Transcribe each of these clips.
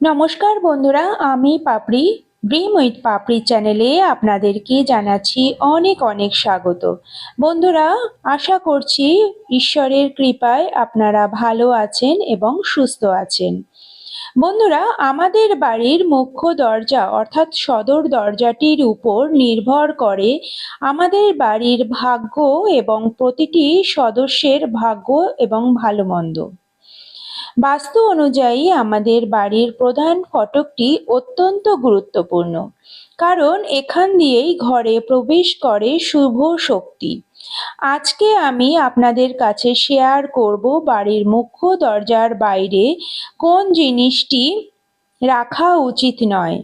নমস্কার বন্ধুরা, আমি পাপড়ি ড্রিম উইথ পাপড়ি চ্যানেলে আপনাদেরকে জানাচ্ছি অনেক অনেক স্বাগত। বন্ধুরা, আশা করছি ঈশ্বরের কৃপায় আপনারা ভালো আছেন এবং সুস্থ আছেন। বন্ধুরা, আমাদের বাড়ির মুখ্য দরজা অর্থাৎ সদর দরজাটির উপর নির্ভর করে আমাদের বাড়ির ভাগ্য এবং প্রতিটি সদস্যের ভাগ্য এবং ভালো মন্দ বাস্তু অনুযায়ী আমাদের বাড়ির প্রধান ফটকটি অত্যন্ত গুরুত্বপূর্ণ, কারণ এখান দিয়েই ঘরে প্রবেশ করে শুভ শক্তি। আজকে আমি আপনাদের কাছে শেয়ার করব বাড়ির মুখ্য দরজার বাইরে কোন জিনিসটি রাখা উচিত নয়।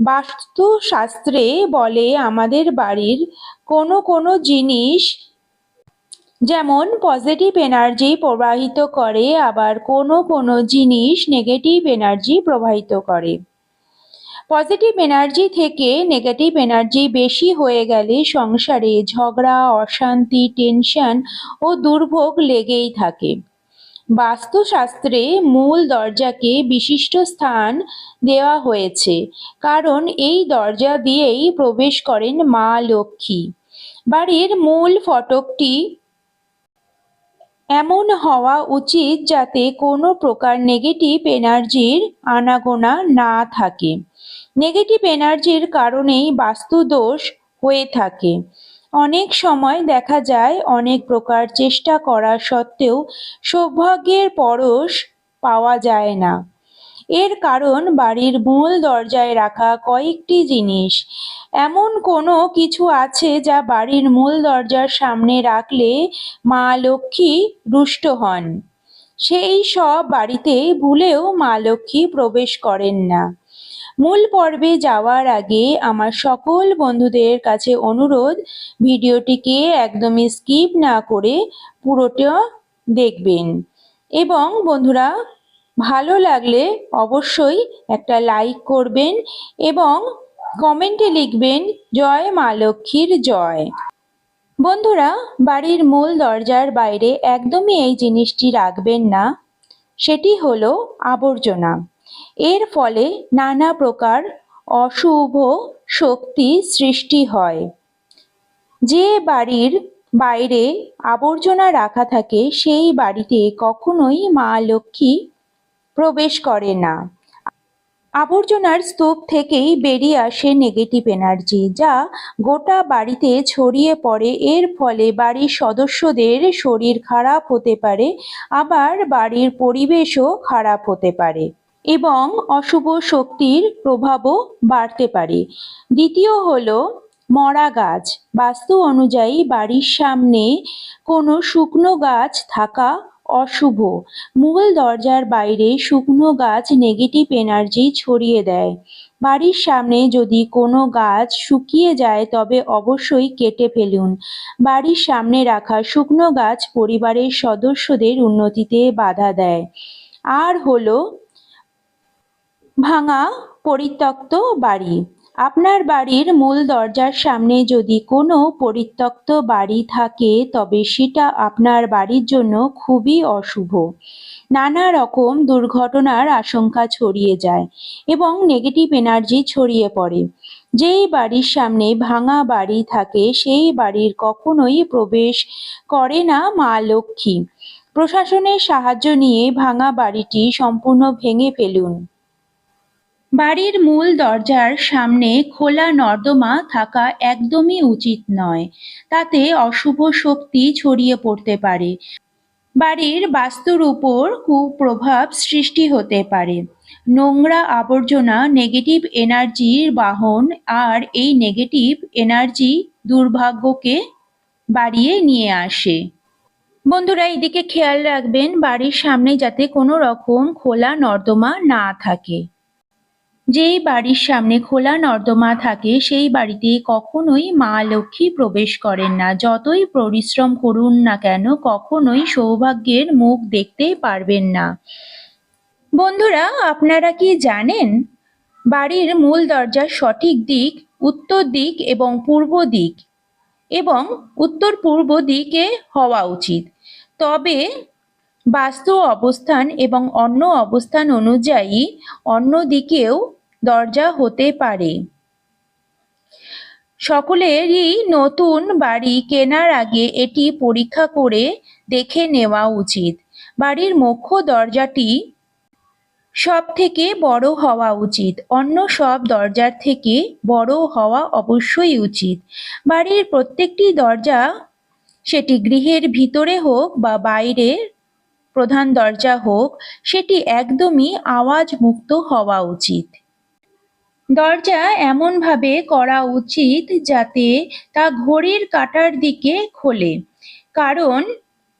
বাস্তুশাস্ত্রে বলে আমাদের বাড়ির কোনো কোনো জিনিস যেমন পজিটিভ এনার্জি প্রবাহিত করে, আবার কোনো কোনো জিনিস নেগেটিভ এনার্জি প্রবাহিত করে। পজিটিভ এনার্জি থেকে নেগেটিভ এনার্জি বেশি হয়ে গেলে সংসারে ঝগড়া, অশান্তি টেনশন ও দুর্ভোগ লেগেই থাকে। বাস্তুশাস্ত্রে মূল দরজাকে বিশিষ্ট স্থান দেওয়া হয়েছে, কারণ এই দরজা দিয়েই প্রবেশ করেন মা লক্ষ্মী। বাড়ির মূল ফটকটি এমন হওয়া উচিত যাতে কোনো প্রকার নেগেটিভ এনার্জির আনাগোনা না থাকে। নেগেটিভ এনার্জির কারণেই বাস্তু দোষ হয়ে থাকে। অনেক সময় দেখা যায় অনেক প্রকার চেষ্টা করা সত্ত্বেও সৌভাগ্যের পরশ পাওয়া যায় না। এর কারণ বাড়ির মূল দরজায় রাখা কয়েকটি জিনিস। এমন কোনো কিছু আছে যা বাড়ির মূল দরজার সামনে রাখলে মা লক্ষ্মী রুষ্ট হন। সেই সব বাড়িতে ভুলেও মা লক্ষ্মী প্রবেশ করেন না। মূল পর্বে যাওয়ার আগে আমার সকল বন্ধুদের কাছে অনুরোধ, ভিডিওটিকে একদমই স্কিপ না করে পুরোটা দেখবেন। এবং বন্ধুরা ভালো লাগলে অবশ্যই একটা লাইক করবেন এবং কমেন্টে লিখবেন, জয় মা লক্ষ্মীর জয়। বন্ধুরা, বাড়ির মূল দরজার বাইরে একদমই এই জিনিসটি রাখবেন না। সেটি হলো আবর্জনা। এর ফলে নানা প্রকার অশুভ শক্তি সৃষ্টি হয়। যে বাড়ির বাইরে আবর্জনা রাখা থাকে, সেই বাড়িতে কখনোই মা লক্ষ্মী প্রবেশ করে না। আবর্জনার স্তূপ থেকেই বেরিয়ে আসে নেগেটিভ এনার্জি যা গোটা বাড়িতে ছড়িয়ে পড়ে। এর ফলে বাড়ির সদস্যদের শরীর খারাপ হতে পারে, আবার বাড়ির পরিবেশও খারাপ হতে পারে এবং অশুভ শক্তির প্রভাবও বাড়তে পারে। দ্বিতীয় হলো মরা গাছ। বাস্তু অনুযায়ী বাড়ির সামনে কোনো শুকনো গাছ থাকা অশুভ। মূল দরজার বাইরে শুকনো গাছ নেগেটিভ এনার্জি ছড়িয়ে দেয়। বাড়ির সামনে যদি কোনো গাছ শুকিয়ে যায়, তবে অবশ্যই কেটে ফেলুন। বাড়ির সামনে রাখা শুকনো গাছ পরিবারের সদস্যদের উন্নতিতে বাধা দেয়। আর হলো ভাঙা পরিত্যক্ত বাড়ি। আপনার বাড়ির মূল দরজার সামনে যদি কোনো পরিত্যক্ত বাড়ি থাকে, তবে সেটা আপনার বাড়ির জন্য খুবই অশুভ। নানা রকম দুর্ঘটনার আশঙ্কা ছড়িয়ে যায় এবং নেগেটিভ এনার্জি ছড়িয়ে পড়ে। যেই বাড়ির সামনে ভাঙা বাড়ি থাকে, সেই বাড়ির কখনোই প্রবেশ করে না মা লক্ষ্মী। প্রশাসনের সাহায্য নিয়ে ভাঙা বাড়িটি সম্পূর্ণ ভেঙে ফেলুন। বাড়ির মূল দরজার সামনে খোলা নর্দমা থাকা একদমই উচিত নয়। তাতে অশুভ শক্তি ছড়িয়ে পড়তে পারে। বাড়ির বাস্তুর উপর কুপ্রভাব সৃষ্টি হতে পারে। নোংরা আবর্জনা নেগেটিভ এনার্জির বাহন আর এই নেগেটিভ এনার্জি দুর্ভাগ্যকে বাড়িয়ে নিয়ে আসে। বন্ধুরা, এদিকে খেয়াল রাখবেন, বাড়ির সামনে যাতে কোনো রকম খোলা নর্দমা না থাকে। যেই বাড়ির সামনে খোলা নর্দমা থাকে, সেই বাড়িতে কখনোই মা লক্ষ্মী প্রবেশ করেন না। যতই পরিশ্রম করুন না কেন, কখনোই সৌভাগ্যের মুখ দেখতে পারবেন না। বন্ধুরা, আপনারা কি জানেন? বাড়ির মূল দরজার সঠিক দিক, উত্তর দিক এবং পূর্ব দিক এবং উত্তর পূর্ব দিকে হওয়া উচিত। তবে বাস্তু অবস্থান এবং অন্য অবস্থান অনুযায়ী অন্য দিকেও দরজা হতে পারে। সকলেরই নতুন বাড়ি কেনার আগে এটি পরীক্ষা করে দেখে নেওয়া উচিত। বাড়ির মুখ্য দরজাটি সব থেকে বড় হওয়া উচিত। অন্য সব দরজার থেকে বড় হওয়া অবশ্যই উচিত। বাড়ির প্রত্যেকটি দরজা সেটি গৃহের ভিতরে হোক বা বাইরে প্রধান দরজা হোক, সেটি একদমই আওয়াজ মুক্ত হওয়া উচিত। দরজা এমনভাবে করা উচিত যাতে তা ঘড়ির কাটার দিকে খোলে, কারণ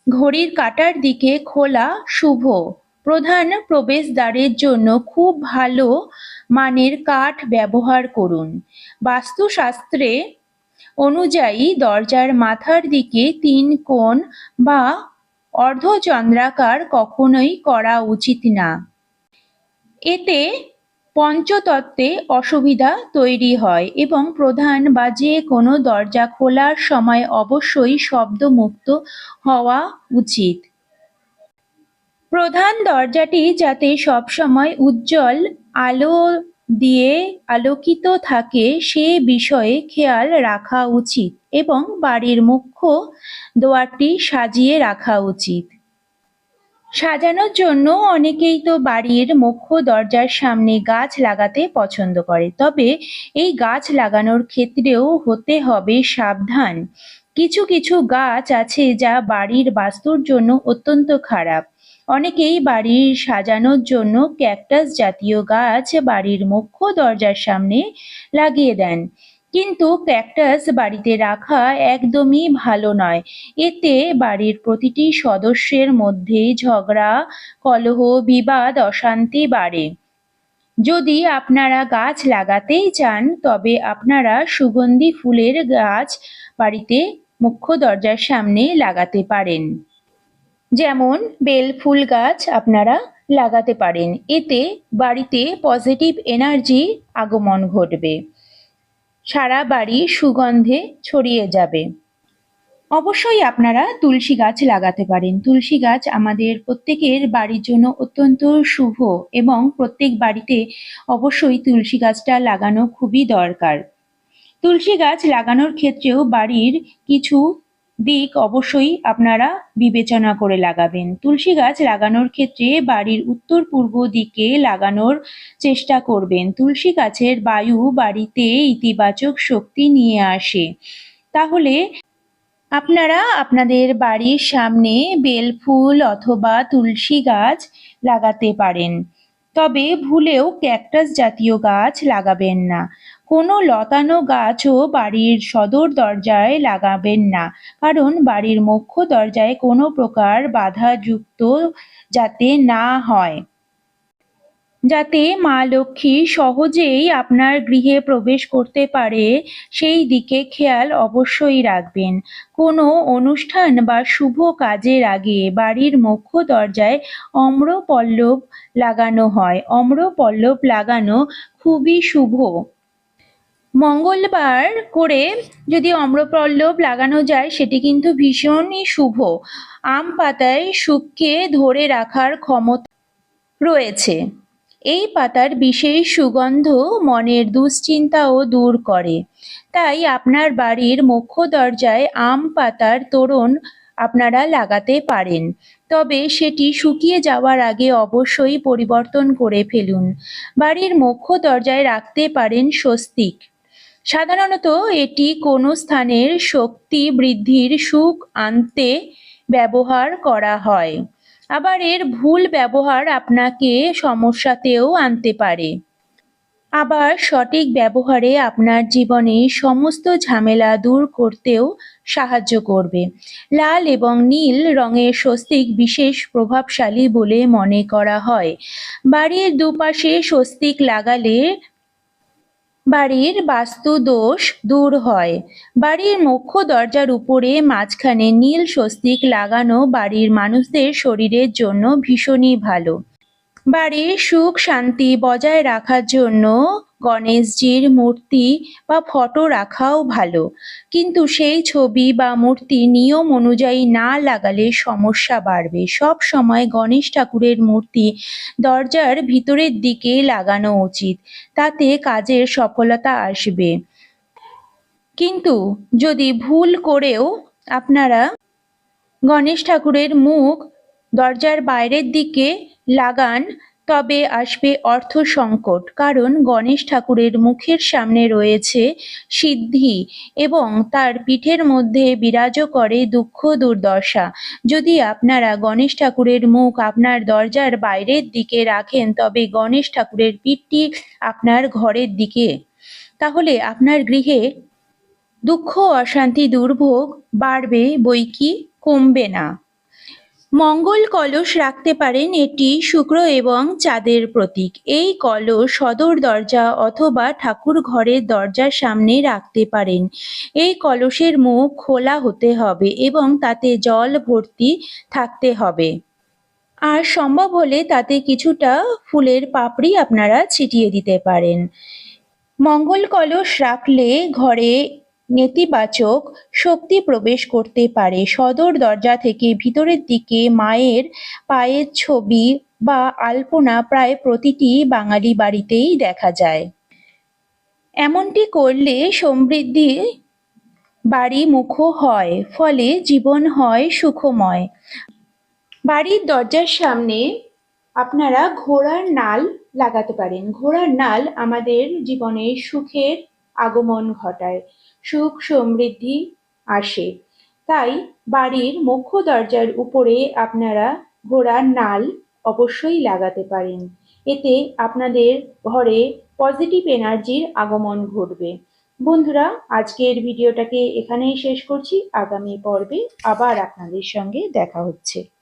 ঘড়ির কাটার দিকে খোলা শুভ। প্রধান প্রবেশদ্বারের জন্য খুব ভালো মানের কাঠ ব্যবহার করুন। বাস্তুশাস্ত্রে অনুযায়ী দরজার মাথার দিকে তিন কোণ বা অর্ধচন্দ্রাকার কখনোই করা উচিত না। এতে পঞ্চতত্ত্বে অসুবিধা তৈরি হয় এবং প্রধান বা যে কোনো দরজা খোলার সময় অবশ্যই শব্দমুক্ত হওয়া উচিত। প্রধান দরজাটি যাতে সবসময় উজ্জ্বল, আলো দিয়ে আলোকিত থাকে সে বিষয়ে খেয়াল রাখা উচিত এবং বাড়ির মুখ্য দোয়ারটি সাজিয়ে রাখা উচিত। সাজানোর জন্য অনেকেই তো বাড়ির মুখ্য দরজার সামনে গাছ লাগাতে পছন্দ করে, তবে এই গাছ লাগানোর ক্ষেত্রেও হতে হবে সাবধান। কিছু কিছু গাছ আছে যা বাড়ির বাস্তুর জন্য অত্যন্ত খারাপ। অনেকেই বাড়ির সাজানোর জন্য ক্যাকটাস জাতীয় গাছ বাড়ির মুখ্য দরজার সামনে লাগিয়ে দেন। কিন্তু ক্যাকটাস বাড়িতে রাখা একদমই ভালো নয়। এতে বাড়ির প্রতিটি সদস্যের মধ্যে ঝগড়া, কলহ, বিবাদ, অশান্তি বাড়ে। যদি আপনারা গাছ লাগাতেই চান, তবে আপনারা সুগন্ধি ফুলের গাছ বাড়িতে মুখ্য দরজার সামনে লাগাতে পারেন। যেমন বেল, ফুল গাছ আপনারা লাগাতে পারেন। এতে বাড়িতে পজিটিভ এনার্জি আগমন ঘটবে। সারা বাড়ি সুগন্ধে ছড়িয়ে যাবে। অবশ্যই আপনারা তুলসী গাছ লাগাতে পারেন। তুলসী গাছ আমাদের প্রত্যেকের বাড়ির জন্য অত্যন্ত শুভ এবং প্রত্যেক বাড়িতে অবশ্যই তুলসী গাছটা লাগানো খুবই দরকার। তুলসী গাছ লাগানোর ক্ষেত্রেও বাড়ির কিছু দিক অবশ্যই আপনারা বিবেচনা করে লাগাবেন। তুলসী গাছ লাগানোর ক্ষেত্রে বাড়ির উত্তর পূর্ব দিকে লাগানোর চেষ্টা করবেন। তুলসী গাছের বায়ু বাড়িতে ইতিবাচক শক্তি নিয়ে আসে। তাহলে আপনারা আপনাদের বাড়ির সামনে বেলফুল অথবা তুলসী গাছ লাগাতে পারেন। তবে ভুলেও ক্যাকটাস জাতীয় গাছ লাগাবেন না। কোনো লতানো গাছও বাড়ির সদর দরজায় লাগাবেন না। কারণ বাড়ির মুখ্য দরজায় কোনো প্রকার বাধাযুক্ত যাতে না হয়। যাতে মা লক্ষ্মী সহজেই আপনার গৃহে প্রবেশ করতে পারে, সেই দিকে খেয়াল অবশ্যই রাখবেন। কোনো অনুষ্ঠান বা শুভ কাজের আগে বাড়ির মুখ্য দরজায় অম্র পল্লব লাগানো হয়। অম্র পল্লব লাগানো খুবই শুভ। মঙ্গলবার করে যদি অম্রপল্লব লাগানো যায়, সেটি কিন্তু ভীষণই শুভ। আম পাতায় সুখকে ধরে রাখার ক্ষমতা রয়েছে। এই পাতার বিশেষ সুগন্ধ মনের দুশ্চিন্তাও দূর করে। তাই আপনার বাড়ির মুখ্য দরজায় আম পাতার তোরণ আপনারা লাগাতে পারেন। তবে সেটি শুকিয়ে যাওয়ার আগে অবশ্যই পরিবর্তন করে ফেলুন। বাড়ির মুখ্য দরজায় রাখতে পারেন স্বস্তিক। সাধারণত এটি কোনো স্থানের শক্তি বৃদ্ধির সুখ আনতে ব্যবহার করা হয়। আবার এর ভুল ব্যবহার আপনাকে সমস্যাতেও আনতে পারে। আবার সঠিক ব্যবহারে আপনার জীবনে সমস্ত ঝামেলা দূর করতেও সাহায্য করবে। লাল এবং নীল রঙের স্বস্তিক বিশেষ প্রভাবশালী বলে মনে করা হয়। বাড়ির দুপাশে স্বস্তিক লাগালে বাড়ির বাস্তু দোষ দূর হয়। বাড়ির মুখ্য দরজার উপরে মাঝখানে নীল স্বস্তিক লাগানো বাড়ির মানুষদের শরীরের জন্য ভীষণই ভালো। বাড়ির সুখ শান্তি বজায় রাখার জন্য গণেশজির মূর্তি বা ফটো রাখাও ভালো। কিন্তু সেই ছবি বা মূর্তি নিয়ম অনুযায়ী না লাগালে সমস্যা বাড়বে। সব সময় গণেশ ঠাকুরের মূর্তি দরজার ভিতরের দিকে লাগানো উচিত। তাতে কাজের সফলতা আসবে। কিন্তু যদি ভুল করেও আপনারা গণেশ ঠাকুরের মুখ দরজার বাইরের দিকে লাগান তবে আসবে অর্থ সংকট, কারণ গণেশ ঠাকুরের মুখের সামনে রয়েছে সিদ্ধি এবং তার পিঠের মধ্যে বিরাজ করে দুঃখ দুর্দশা। যদি আপনারা গণেশ ঠাকুরের মুখ আপনার দরজার বাইরের দিকে রাখেন, তবে গণেশ ঠাকুরের পিঠটি আপনার ঘরের দিকে। তাহলে আপনার গৃহে দুঃখ, অশান্তি, দুর্ভোগ বাড়বে বই কি? কমবে না। মঙ্গল কলস রাখতে পারেন এটি শুক্র এবং চাঁদের প্রতীক। এই কলস সদর দরজা অথবা ঠাকুর ঘরের দরজার সামনে রাখতে পারেন। এই কলসের মুখ খোলা হতে হবে এবং তাতে জল ভর্তি থাকতে হবে। আর সম্ভব হলে তাতে কিছুটা ফুলের পাপড়ি আপনারা ছিটিয়ে দিতে পারেন। মঙ্গল কলস রাখলে ঘরে নেতিবাচক শক্তি প্রবেশ করতে পারে। সদর দরজা থেকে ভিতরের দিকে মায়ের পায়ের ছবি বা আলপনা প্রায় প্রতিটি বাঙালি বাড়িতেই দেখা যায়। এমনটি করলে সমৃদ্ধি বাড়ি মুখ হয়, ফলে জীবন হয় সুখময়। বাড়ির দরজার সামনে আপনারা ঘোড়ার নাল লাগাতে পারেন। ঘোড়ার নাল আমাদের জীবনে সুখের আগমন ঘটায়। সুখ সমৃদ্ধি আসে। তাই বাড়ির মুখ্য দরজার উপরে আপনারা ঘোড়ার নাল অবশ্যই লাগাতে পারেন। এতে আপনাদের ঘরে পজিটিভ এনার্জির আগমন ঘটবে। বন্ধুরা, আজকের ভিডিওটাকে এখানেই শেষ করছি। আগামী পর্বে আবার আপনাদের সঙ্গে দেখা হচ্ছে।